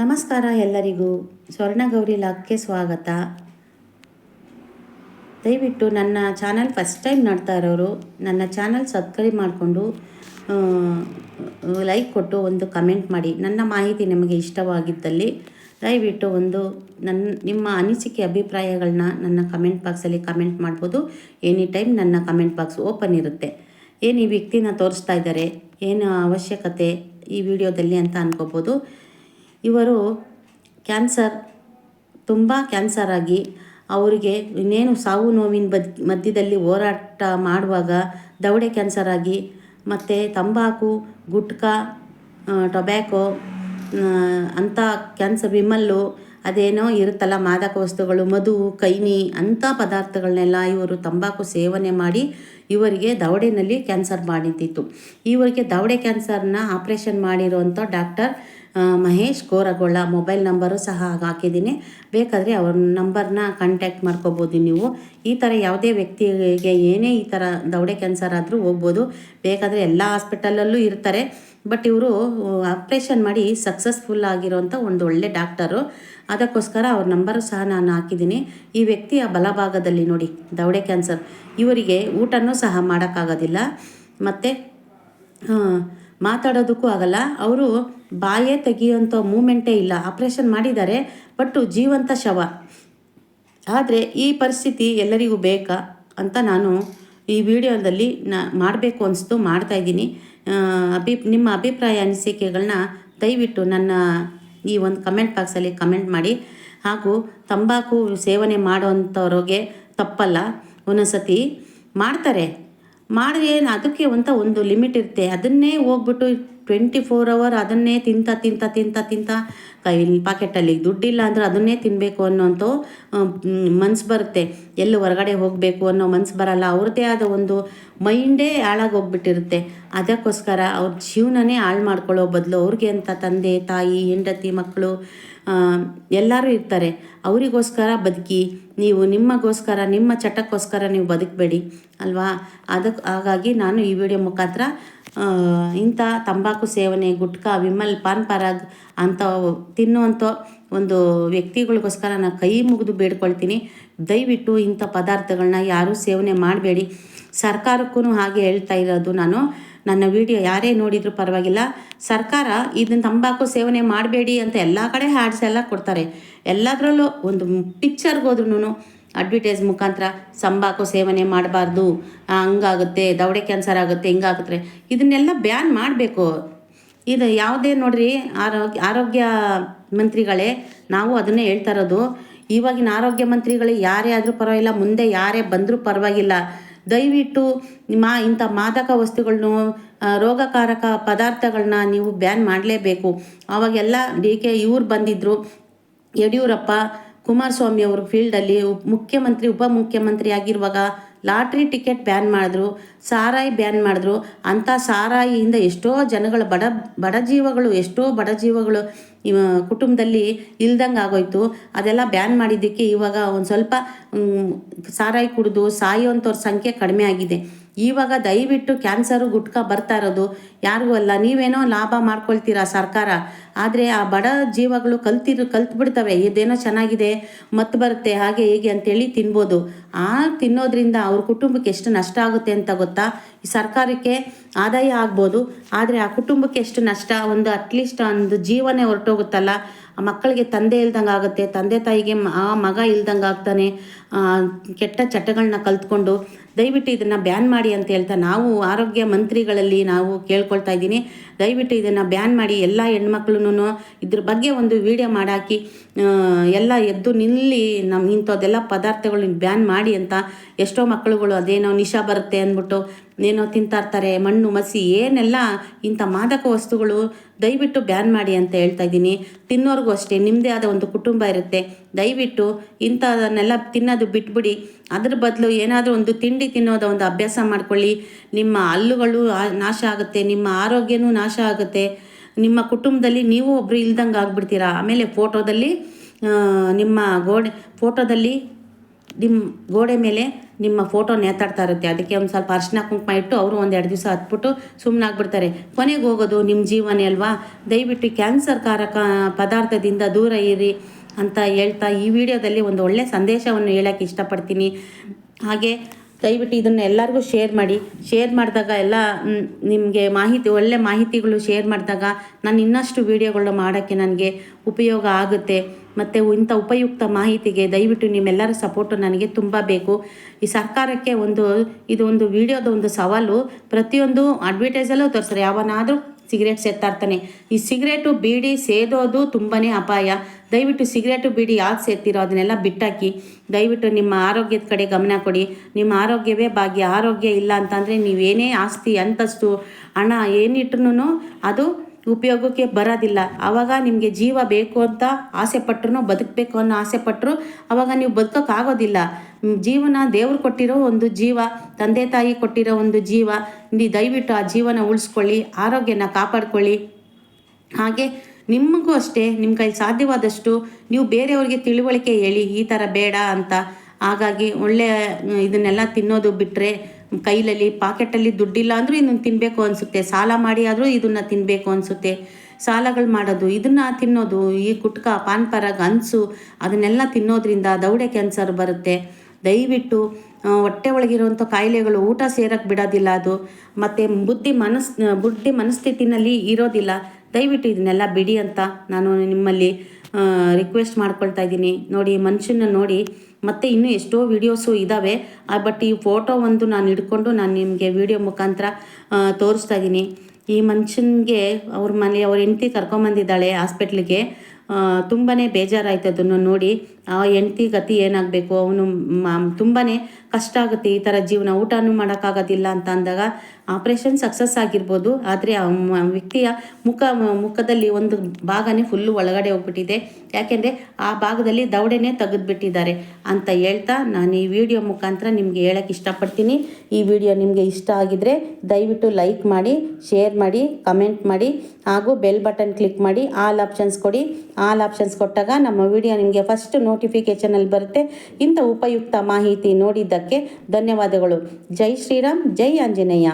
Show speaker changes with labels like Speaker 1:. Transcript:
Speaker 1: ನಮಸ್ಕಾರ ಎಲ್ಲರಿಗೂ. ಸ್ವರ್ಣಗೌರಿ ಲಾಕ್ಗೆ ಸ್ವಾಗತ. ದಯವಿಟ್ಟು ನನ್ನ ಚಾನಲ್ ಫಸ್ಟ್ ಟೈಮ್ ನೋಡ್ತಾ ಇರೋರು, ನನ್ನ ಚಾನಲ್ ಸಬ್ಸ್ಕ್ರೈಬ್ ಮಾಡಿಕೊಂಡು ಲೈಕ್ ಕೊಟ್ಟು ಒಂದು ಕಮೆಂಟ್ ಮಾಡಿ. ನನ್ನ ಮಾಹಿತಿ ನಿಮಗೆ ಇಷ್ಟವಾಗಿದ್ದಲ್ಲಿ ದಯವಿಟ್ಟು ಒಂದು ನನ್ನ ನಿಮ್ಮ ಅನಿಸಿಕೆ ಅಭಿಪ್ರಾಯಗಳನ್ನ ನನ್ನ ಕಮೆಂಟ್ ಬಾಕ್ಸಲ್ಲಿ ಕಮೆಂಟ್ ಮಾಡ್ಬೋದು. ಎನಿ ಟೈಮ್ ನನ್ನ ಕಮೆಂಟ್ ಬಾಕ್ಸ್ ಓಪನ್ ಇರುತ್ತೆ. ಏನು ಈ ವ್ಯಕ್ತಿನ ತೋರಿಸ್ತಾ ಇದ್ದಾರೆ, ಏನು ಅವಶ್ಯಕತೆ ಈ ವಿಡಿಯೋದಲ್ಲಿ ಅಂತ ಅನ್ಕೋಬೋದು. ಇವರು ಕ್ಯಾನ್ಸರ್, ತುಂಬ ಕ್ಯಾನ್ಸರ್ ಆಗಿ ಅವರಿಗೆ ಇನ್ನೇನು ಸಾವು ನೋವಿನ ಬದ್, ಮಧ್ಯದಲ್ಲಿ ಹೋರಾಟ ಮಾಡುವಾಗ ದವಡೆ ಕ್ಯಾನ್ಸರ್ ಆಗಿ ಮತ್ತು ತಂಬಾಕು, ಗುಟ್ಕಾ ಟೊಬ್ಯಾಕೊ ಅಂಥ ಕ್ಯಾನ್ಸರ್, ವಿಮಲ್ಲು, ಅದೇನೋ ಇರುತ್ತಲ್ಲ ಮಾದಕ ವಸ್ತುಗಳು, ಮಧು, ಕೈನಿ ಅಂಥ ಪದಾರ್ಥಗಳನ್ನೆಲ್ಲ ಇವರು ತಂಬಾಕು ಸೇವನೆ ಮಾಡಿ ಇವರಿಗೆ ದವಡೆನಲ್ಲಿ ಕ್ಯಾನ್ಸರ್ ಮಾಡಿದ್ದಿತ್ತು. ಇವರಿಗೆ ದವಡೆ ಕ್ಯಾನ್ಸರ್ನ ಆಪ್ರೇಷನ್ ಮಾಡಿರುವಂಥ doctor Mahesh Koragolla mobile number ಸಹ ಹಾಕಿದ್ದೀನಿ. ಬೇಕಾದರೆ ಅವ್ರ ನಂಬರ್ನ ಕಾಂಟ್ಯಾಕ್ಟ್ ಮಾಡ್ಕೋಬೋದು ನೀವು. ಈ ಥರ ಯಾವುದೇ ವ್ಯಕ್ತಿಗೆ ಏನೇ ಈ ಥರ ದವಡೆ ಕ್ಯಾನ್ಸರ್ ಆದರೂ ಹೋಗ್ಬೋದು. ಬೇಕಾದರೆ ಎಲ್ಲ ಹಾಸ್ಪಿಟಲಲ್ಲೂ ಇರ್ತಾರೆ. ಬಟ್ ಇವರು ಆಪ್ರೇಷನ್ ಮಾಡಿ ಸಕ್ಸಸ್ಫುಲ್ ಆಗಿರೋಂಥ ಒಂದು ಒಳ್ಳೆ ಡಾಕ್ಟರು. ಅದಕ್ಕೋಸ್ಕರ ಅವ್ರ ನಂಬರ್ ಸಹ ನಾನು ಹಾಕಿದ್ದೀನಿ. ಈ ವ್ಯಕ್ತಿಯ ಬಲಭಾಗದಲ್ಲಿ ನೋಡಿ, ದವಡೆ ಕ್ಯಾನ್ಸರ್. ಇವರಿಗೆ ಊಟನೂ ಸಹ ಮಾಡೋಕ್ಕಾಗೋದಿಲ್ಲ. ಮತ್ತು ಮಾತಾಡೋದಕ್ಕೂ ಆಗಲ್ಲ. ಅವರು ಬಾಯೇ ತೆಗೆಯುವಂಥ ಮೂಮೆಂಟೇ ಇಲ್ಲ. ಆಪ್ರೇಷನ್ ಮಾಡಿದ್ದಾರೆ ಬಟ್ಟು ಜೀವಂತ ಶವ. ಆದರೆ ಈ ಪರಿಸ್ಥಿತಿ ಎಲ್ಲರಿಗೂ ಬೇಕಾ ಅಂತ ನಾನು ಈ ವಿಡಿಯೋದಲ್ಲಿ ನಾ, ಮಾಡಬೇಕು ಅನಿಸ್ತು ಮಾಡ್ತಾಯಿದ್ದೀನಿ ಅಭಿ, ನಿಮ್ಮ ಅಭಿಪ್ರಾಯ ಅನಿಸಿಕೆಗಳನ್ನ ದಯವಿಟ್ಟು ನನ್ನ ಈ ಒಂದು ಕಮೆಂಟ್ ಬಾಕ್ಸಲ್ಲಿ ಕಮೆಂಟ್ ಮಾಡಿ. ಹಾಗೂ ತಂಬಾಕು ಸೇವನೆ ಮಾಡೋವಂಥವ್ರಿಗೆ ತಪ್ಪಲ್ಲ. ಒಂದೊಂದ್ಸತಿ ಮಾಡ್ತಾರೆ. ಮಾಡಿದ್ರೆ ಏನು ಅದಕ್ಕೆ ಅಂತ ಒಂದು ಲಿಮಿಟ್ ಇರುತ್ತೆ. ಅದನ್ನೇ ಹೋಗ್ಬಿಟ್ಟು ಟ್ವೆಂಟಿ ಫೋರ್ ಅವರ್ ಅದನ್ನೇ ತಿಂತ ತಿಂತ ತಿಂತ ತಿಂತ ಕೈ ಪಾಕೆಟಲ್ಲಿ ದುಡ್ಡಿಲ್ಲ ಅಂದರೆ ಅದನ್ನೇ ತಿನ್ನಬೇಕು ಅನ್ನೋಂಥ ಮನ್ಸು ಬರುತ್ತೆ. ಎಲ್ಲಿ ಹೊರಗಡೆ ಹೋಗಬೇಕು ಅನ್ನೋ ಮನ್ಸು ಬರಲ್ಲ. ಅವ್ರದ್ದೇ ಆದ ಒಂದು ಮೈಂಡೇ ಹಾಳಾಗೋಗ್ಬಿಟ್ಟಿರುತ್ತೆ. ಅದಕ್ಕೋಸ್ಕರ ಅವ್ರ ಜೀವನನೇ ಹಾಳು ಮಾಡ್ಕೊಳ್ಳೋ ಬದಲು ಅವ್ರಿಗೆ ಅಂತ ತಂದೆ, ತಾಯಿ, ಹೆಂಡತಿ ಮಕ್ಕಳು ಎಲ್ಲರೂ ಇರ್ತಾರೆ. ಅವರಿಗೋಸ್ಕರ ಬದುಕಿ, ನೀವು ನಿಮ್ಮಗೋಸ್ಕರ, ನಿಮ್ಮ ಚಟಕ್ಕೋಸ್ಕರ ನೀವು ಬದುಕಬೇಡಿ, ಅಲ್ವಾ? ಅದಕ್ಕೆ ಹಾಗಾಗಿ ನಾನು ಈ ವಿಡಿಯೋ ಮುಖಾಂತರ ಇಂಥ ತಂಬಾಕು ಸೇವನೆ, ಗುಟ್ಕಾ, ವಿಮಲ್, ಪಾನ್ ಪರಾಗ್ ಅಂಥ ತಿನ್ನುವಂಥ ಒಂದು ವ್ಯಕ್ತಿಗಳಿಗೋಸ್ಕರ ನಾನು ಕೈ ಮುಗಿದು ಬೇಡ್ಕೊಳ್ತೀನಿ. ದಯವಿಟ್ಟು ಇಂಥ ಪದಾರ್ಥಗಳನ್ನ ಯಾರೂ ಸೇವನೆ ಮಾಡಬೇಡಿ. ಸರ್ಕಾರಕ್ಕೂ ಹಾಗೆ ಹೇಳ್ತಾ ಇರೋದು ನಾನು. ನನ್ನ ವಿಡಿಯೋ ಯಾರೇ ನೋಡಿದರೂ ಪರವಾಗಿಲ್ಲ. ಸರ್ಕಾರ ಇದನ್ನ ತಂಬಾಕು ಸೇವನೆ ಮಾಡಬೇಡಿ ಅಂತ ಎಲ್ಲ ಕಡೆ ಹ್ಯಾಡ್ಸ್ ಎಲ್ಲ ಕೊಡ್ತಾರೆ. ಎಲ್ಲದರಲ್ಲೂ ಒಂದು ಪಿಕ್ಚರ್ಗೆ ಹೋದ್ರೂ ಅಡ್ವರ್ಟೈಸ್ ಮುಖಾಂತರ ತಂಬಾಕು ಸೇವನೆ ಮಾಡಬಾರ್ದು. ಹಂಗಾಗುತ್ತೆ, ದವಡೆ ಕ್ಯಾನ್ಸರ್ ಆಗುತ್ತೆ, ಹಿಂಗಾಗುತ್ತೆ. ಇದನ್ನೆಲ್ಲ ಬ್ಯಾನ್ ಮಾಡಬೇಕು. ಇದು ಯಾವುದೇ ನೋಡ್ರಿ, ಆರೋಗ್ಯ ಆರೋಗ್ಯ ಮಂತ್ರಿಗಳೇ, ನಾವು ಅದನ್ನೇ ಹೇಳ್ತಾ ಇರೋದು. ಇವಾಗಿನ ಆರೋಗ್ಯ ಮಂತ್ರಿಗಳೇ ಯಾರೇ ಆದರೂ ಪರವಾಗಿಲ್ಲ, ಮುಂದೆ ಯಾರೇ ಬಂದರೂ ಪರವಾಗಿಲ್ಲ. ದಯವಿಟ್ಟು ಮಾ ಇಂಥ ಮಾದಕ ವಸ್ತುಗಳನ್ನು ರೋಗಕಾರಕ ಪದಾರ್ಥಗಳನ್ನ ನೀವು ಬ್ಯಾನ್ ಮಾಡಲೇಬೇಕು. ಅವಾಗೆಲ್ಲ ಡಿ ಕೆ ಇವ್ರು ಬಂದಿದ್ದರು ಯಡಿಯೂರಪ್ಪ ಕುಮಾರಸ್ವಾಮಿ ಅವರು ಫೀಲ್ಡಲ್ಲಿ ಮುಖ್ಯಮಂತ್ರಿ ಉಪಮುಖ್ಯಮಂತ್ರಿ ಆಗಿರುವಾಗ ಲಾಟ್ರಿ ಟಿಕೆಟ್ ಬ್ಯಾನ್ ಮಾಡಿದ್ರು, ಸಾರಾಯಿ ಬ್ಯಾನ್ ಮಾಡಿದ್ರು. ಅಂಥ ಸಾರಾಯಿಯಿಂದ ಎಷ್ಟೋ ಜನಗಳು ಬಡ ಬಡ ಜೀವಗಳು, ಎಷ್ಟೋ ಬಡ ಜೀವಗಳು ಕುಟುಂಬದಲ್ಲಿ ಇಲ್ದಂಗೆ ಆಗೋಯ್ತು. ಅದೆಲ್ಲ ಬ್ಯಾನ್ ಮಾಡಿದ್ದಕ್ಕೆ ಇವಾಗ ಒಂದು ಸ್ವಲ್ಪ ಸಾರಾಯಿ ಕುಡಿದು ಸಾಯೋಂಥವ್ರ ಸಂಖ್ಯೆ ಕಡಿಮೆ ಆಗಿದೆ. ಇವಾಗ ದಯವಿಟ್ಟು ಕ್ಯಾನ್ಸರು, ಗುಟ್ಕ ಬರ್ತಾ ಇರೋದು ಯಾರಿಗೂ ಅಲ್ಲ. ನೀವೇನೋ ಲಾಭ ಮಾಡ್ಕೊಳ್ತೀರಾ ಸರ್ಕಾರ? ಆದರೆ ಆ ಬಡ ಜೀವಗಳು ಕಲ್ತಿರು ಕಲ್ತು ಬಿಡ್ತವೆ ಇದೇನೋ ಚೆನ್ನಾಗಿದೆ ಮತ್ತೆ ಬರುತ್ತೆ, ಹಾಗೆ ಹೀಗೆ ಅಂತೇಳಿ ತಿನ್ಬೋದು. ಆ ತಿನ್ನೋದ್ರಿಂದ ಅವ್ರ ಕುಟುಂಬಕ್ಕೆ ಎಷ್ಟು ನಷ್ಟ ಆಗುತ್ತೆ ಅಂತ ಗೊತ್ತಾ? ಈ ಸರ್ಕಾರಕ್ಕೆ ಆದಾಯ ಆಗ್ಬೋದು, ಆದರೆ ಆ ಕುಟುಂಬಕ್ಕೆ ಎಷ್ಟು ನಷ್ಟ? ಒಂದು ಅಟ್ಲೀಸ್ಟ್ ಒಂದು ಜೀವನೇ ಹೊರಟೋಗುತ್ತಲ್ಲ. ಆ ಮಕ್ಕಳಿಗೆ ತಂದೆ ಇಲ್ದಂಗೆ ಆಗುತ್ತೆ. ತಂದೆ ತಾಯಿಗೆ ಆ ಮಗ ಇಲ್ದಂಗೆ ಆಗ್ತಾನೆ. ಕೆಟ್ಟ ಚಟಗಳನ್ನ ಕಲ್ತ್ಕೊಂಡು ದಯವಿಟ್ಟು ಇದನ್ನು ಬ್ಯಾನ್ ಮಾಡಿ ಅಂತ ಹೇಳ್ತಾ ನಾವು ಆರೋಗ್ಯ ಮಂತ್ರಿಗಳಲ್ಲಿ ನಾವು ಕೇಳ್ಕೊಳ್ತಾ ಇದ್ದೀನಿ. ದಯವಿಟ್ಟು ಇದನ್ನು ಬ್ಯಾನ್ ಮಾಡಿ ಎಲ್ಲ ಹೆಣ್ಮಕ್ಳು ಇದ್ರ ಬಗ್ಗೆ ಒಂದು ವಿಡಿಯೋ ಮಾಡಾಕಿ ಎಲ್ಲ ಎದ್ದು ನಿಲ್ಲಿ ನಮ್ಮ ಇಂಥದ್ದೆಲ್ಲ ಪದಾರ್ಥಗಳನ್ನ ಬ್ಯಾನ್ ಮಾಡಿ ಅಂತ ಎಷ್ಟೋ ಮಕ್ಕಳುಗಳು ಅದೇನೋ ನಿಶಾ ಬರುತ್ತೆ ಅಂದ್ಬಿಟ್ಟು ಏನೋ ತಿಂತಾ ಇರ್ತಾರೆ ಮಣ್ಣು ಮಸಿ, ಏನೆಲ್ಲ ಇಂಥ ಮಾದಕ ವಸ್ತುಗಳು ದಯವಿಟ್ಟು ಬ್ಯಾನ್ ಮಾಡಿ ಅಂತ ಹೇಳ್ತಾ ಇದ್ದೀನಿ. ತಿನ್ನೋರ್ಗೂ ಅಷ್ಟೇ ನಿಮ್ಮದೇ ಆದ ಒಂದು ಕುಟುಂಬ ಇರುತ್ತೆ. ದಯವಿಟ್ಟು ಇಂಥದನ್ನೆಲ್ಲ ತಿನ್ನೋದು ಬಿಟ್ಬಿಡಿ. ಅದ್ರ ಬದಲು ಏನಾದರೂ ಒಂದು ತಿಂಡಿ ತಿನ್ನೋದ ಒಂದು ಅಭ್ಯಾಸ ಮಾಡ್ಕೊಳ್ಳಿ. ನಿಮ್ಮ ಹಲ್ಲುಗಳು ನಾಶ ಆಗುತ್ತೆ, ನಿಮ್ಮ ಆರೋಗ್ಯನೂ ನಾಶ ಆಗುತ್ತೆ. ನಿಮ್ಮ ಕುಟುಂಬದಲ್ಲಿ ನೀವು ಒಬ್ಬರು ಇಲ್ದಂಗೆ ಆಗ್ಬಿಡ್ತೀರಾ? ಆಮೇಲೆ ಫೋಟೋದಲ್ಲಿ ನಿಮ್ಮ ಗೋಡೆ, ಫೋಟೋದಲ್ಲಿ ನಿಮ್ಮ ಗೋಡೆ ಮೇಲೆ ನಿಮ್ಮ ಫೋಟೋ ನೇತಾಡ್ತಾ ಇರುತ್ತೆ. ಅದಕ್ಕೆ ಒಂದು ಸ್ವಲ್ಪ ಅರ್ಶಿನ ಕುಂಕುಮ ಇಟ್ಟು ಅವರು ಒಂದು ಎರಡು ದಿವಸ ಹತ್ಬಿಟ್ಟು ಸುಮ್ಮನಾಗ್ಬಿಡ್ತಾರೆ ಕೊನೆಗೆ ಹೋಗೋದು ನಿಮ್ಮ ಜೀವನೇ ಅಲ್ವಾ? ದಯವಿಟ್ಟು ಕ್ಯಾನ್ಸರ್ ಕಾರಕ ಪದಾರ್ಥದಿಂದ ದೂರ ಇರಿ ಅಂತ ಹೇಳ್ತಾ ಈ ವಿಡಿಯೋದಲ್ಲಿ ಒಂದು ಒಳ್ಳೆಯ ಸಂದೇಶವನ್ನು ಹೇಳೋಕ್ಕೆ ಇಷ್ಟಪಡ್ತೀನಿ. ಹಾಗೆ ದಯವಿಟ್ಟು ಇದನ್ನು ಎಲ್ಲರಿಗೂ ಶೇರ್ ಮಾಡಿ. ಶೇರ್ ಮಾಡಿದಾಗ ಎಲ್ಲ ನಿಮಗೆ ಮಾಹಿತಿ, ಒಳ್ಳೆ ಮಾಹಿತಿಗಳು ಶೇರ್ ಮಾಡಿದಾಗ ನಾನು ಇನ್ನಷ್ಟು ವೀಡಿಯೋಗಳು ಮಾಡೋಕ್ಕೆ ನನಗೆ ಉಪಯೋಗ ಆಗುತ್ತೆ. ಮತ್ತು ಇಂಥ ಉಪಯುಕ್ತ ಮಾಹಿತಿಗೆ ದಯವಿಟ್ಟು ನಿಮ್ಮೆಲ್ಲರ ಸಪೋರ್ಟು ನನಗೆ ತುಂಬ ಬೇಕು. ಈ ಸರ್ಕಾರಕ್ಕೆ ಒಂದು, ಇದು ಒಂದು ವಿಡಿಯೋದ ಒಂದು ಸವಾಲು. ಪ್ರತಿಯೊಂದು ಅಡ್ವರ್ಟೈಸಲ್ಲೂ ತೋರಿಸ್ತಾರೆ. ಯಾವನಾದರೂ ಸಿಗರೇಟ್ ಸೇರ್ತಾ ಇರ್ತಾನೆ ಈ ಸಿಗರೇಟು ಬೀಡಿ ಸೇದೋದು ತುಂಬಾ ಅಪಾಯ. ದಯವಿಟ್ಟು ಸಿಗರೇಟು ಬೀಡಿ ಯಾಕೆ ಸೇರ್ತಿರೋ ಅದನ್ನೆಲ್ಲ ಬಿಟ್ಟಾಕಿ. ದಯವಿಟ್ಟು ನಿಮ್ಮ ಆರೋಗ್ಯದ ಕಡೆ ಗಮನ ಕೊಡಿ. ನಿಮ್ಮ ಆರೋಗ್ಯವೇ ಭಾಗ್ಯ. ಆರೋಗ್ಯ ಇಲ್ಲ ಅಂತಂದರೆ ನೀವೇನೇ ಆಸ್ತಿ, ಅಂತಸ್ತು, ಹಣ ಏನಿಟ್ರು ಅದು ಉಪಯೋಗಕ್ಕೆ ಬರೋದಿಲ್ಲ. ಆವಾಗ ನಿಮಗೆ ಜೀವ ಬೇಕು ಅಂತ ಆಸೆ ಪಟ್ಟರು ಬದುಕಬೇಕು ಅನ್ನೋ ಆಸೆ ಪಟ್ಟರು ಆವಾಗ ನೀವು ಬದುಕೋಕ್ಕಾಗೋದಿಲ್ಲ. ಜೀವನ ದೇವರು ಕೊಟ್ಟಿರೋ ಒಂದು ಜೀವ, ತಂದೆ ತಾಯಿ ಕೊಟ್ಟಿರೋ ಒಂದು ಜೀವ ದಯವಿಟ್ಟು ಆ ಜೀವನ ಉಳಿಸ್ಕೊಳ್ಳಿ, ಆರೋಗ್ಯನ ಕಾಪಾಡ್ಕೊಳ್ಳಿ. ಹಾಗೆ ನಿಮಗೂ ಅಷ್ಟೇ ನಿಮ್ಮ ಕೈ ಸಾಧ್ಯವಾದಷ್ಟು ನೀವು ಬೇರೆಯವ್ರಿಗೆ ತಿಳುವಳಿಕೆ ಹೇಳಿ, ಈ ಥರ ಬೇಡ ಅಂತ. ಹಾಗಾಗಿ ಒಳ್ಳೆಯ ಇದನ್ನೆಲ್ಲ ತಿನ್ನೋದು ಬಿಟ್ಟರೆ ಕೈಲಲ್ಲಿ ಪಾಕೆಟಲ್ಲಿ ದುಡ್ಡಿಲ್ಲ ಅಂದರೂ ಇದನ್ನು ತಿನ್ನಬೇಕು ಅನಿಸುತ್ತೆ. ಸಾಲ ಮಾಡಿ ಆದರೂ ಇದನ್ನು ತಿನ್ನಬೇಕು ಅನಿಸುತ್ತೆ. ಸಾಲಗಳು ಮಾಡೋದು, ಇದನ್ನು ತಿನ್ನೋದು, ಈ ಕುಟ್ಕ ಪಾನ್ ಪರ ಅದನ್ನೆಲ್ಲ ತಿನ್ನೋದ್ರಿಂದ ದೌಡೆ ಕ್ಯಾನ್ಸರ್ ಬರುತ್ತೆ. ದಯವಿಟ್ಟು ಹೊಟ್ಟೆ ಒಳಗಿರುವಂಥ ಕಾಯಿಲೆಗಳು ಊಟ ಸೇರಕ್ಕೆ ಬಿಡೋದಿಲ್ಲ ಅದು. ಮತ್ತು ಬುದ್ಧಿ ಮನಸ್, ಬುದ್ಧಿ ಮನಸ್ಥಿತಿನಲ್ಲಿ ಇರೋದಿಲ್ಲ. ದಯವಿಟ್ಟು ಇದನ್ನೆಲ್ಲ ಬಿಡಿ ಅಂತ ನಾನು ನಿಮ್ಮಲ್ಲಿ ರಿಕ್ವೆಸ್ಟ್ ಮಾಡ್ಕೊಳ್ತಾ ಇದ್ದೀನಿ. ನೋಡಿ, ಮನುಷ್ಯನ ನೋಡಿ, ಮತ್ತು ಇನ್ನೂ ಎಷ್ಟೋ ವಿಡಿಯೋಸು ಇದ್ದಾವೆ ಬಟ್ ಈ ಫೋಟೋ ಒಂದು ನಾನು ಹಿಡ್ಕೊಂಡು ನಾನು ನಿಮಗೆ ವಿಡಿಯೋ ಮುಖಾಂತರ ತೋರಿಸ್ತಾ ಇದ್ದೀನಿ. ಈ ಮನುಷ್ಯನಿಗೆ ಅವ್ರ ಮನೆ, ಅವ್ರ ಹೆಂಡ್ತಿ ಕರ್ಕೊಂಬಂದಿದ್ದಾಳೆ ಹಾಸ್ಪಿಟ್ಲಿಗೆ ತುಂಬಾ ಬೇಜಾರಾಯ್ತು ಅದನ್ನು ನೋಡಿ. ಆ ಹೆಂಡ್ತಿ ಗತಿ ಏನಾಗಬೇಕು? ಅವನು ತುಂಬಾ ಕಷ್ಟ ಆಗುತ್ತೆ. ಈ ಥರ ಜೀವನ ಊಟನೂ ಮಾಡೋಕ್ಕಾಗೋದಿಲ್ಲ ಅಂತ ಅಂದಾಗ ಆಪ್ರೇಷನ್ ಸಕ್ಸಸ್ ಆಗಿರ್ಬೋದು, ಆದರೆ ಆ ವ್ಯಕ್ತಿಯ ಮುಖ, ಮುಖದಲ್ಲಿ ಒಂದು ಭಾಗನೇ ಫುಲ್ಲು ಒಳಗಡೆ ಹೋಗ್ಬಿಟ್ಟಿದೆ. ಯಾಕೆಂದರೆ ಆ ಭಾಗದಲ್ಲಿ ದವಡೆನೇ ತೆಗೆದುಬಿಟ್ಟಿದ್ದಾರೆ ಅಂತ ಹೇಳ್ತಾ ನಾನು ಈ ವಿಡಿಯೋ ಮುಖಾಂತರ ನಿಮಗೆ ಹೇಳಕ್ಕೆ ಇಷ್ಟಪಡ್ತೀನಿ. ಈ ವಿಡಿಯೋ ನಿಮಗೆ ಇಷ್ಟ ಆಗಿದರೆ ದಯವಿಟ್ಟು ಲೈಕ್ ಮಾಡಿ ಶೇರ್ ಮಾಡಿ ಕಮೆಂಟ್ ಮಾಡಿ, ಹಾಗೂ ಬೆಲ್ ಬಟನ್ ಕ್ಲಿಕ್ ಮಾಡಿ ಆಲ್ ಆಪ್ಷನ್ಸ್ ಕೊಡಿ. ಆಲ್ ಆಪ್ಷನ್ಸ್ ಕೊಟ್ಟಾಗ ನಮ್ಮ ವಿಡಿಯೋ ನಿಮಗೆ ಫಸ್ಟ್ ನೋಟಿಫಿಕೇಷನಲ್ಲಿ ಬರುತ್ತೆ. ಇಂಥ ಉಪಯುಕ್ತ ಮಾಹಿತಿ ನೋಡಿದ್ದಕ್ಕೆ ಧನ್ಯವಾದಗಳು. ಜೈ ಶ್ರೀರಾಮ್, ಜೈ ಆಂಜನೇಯ.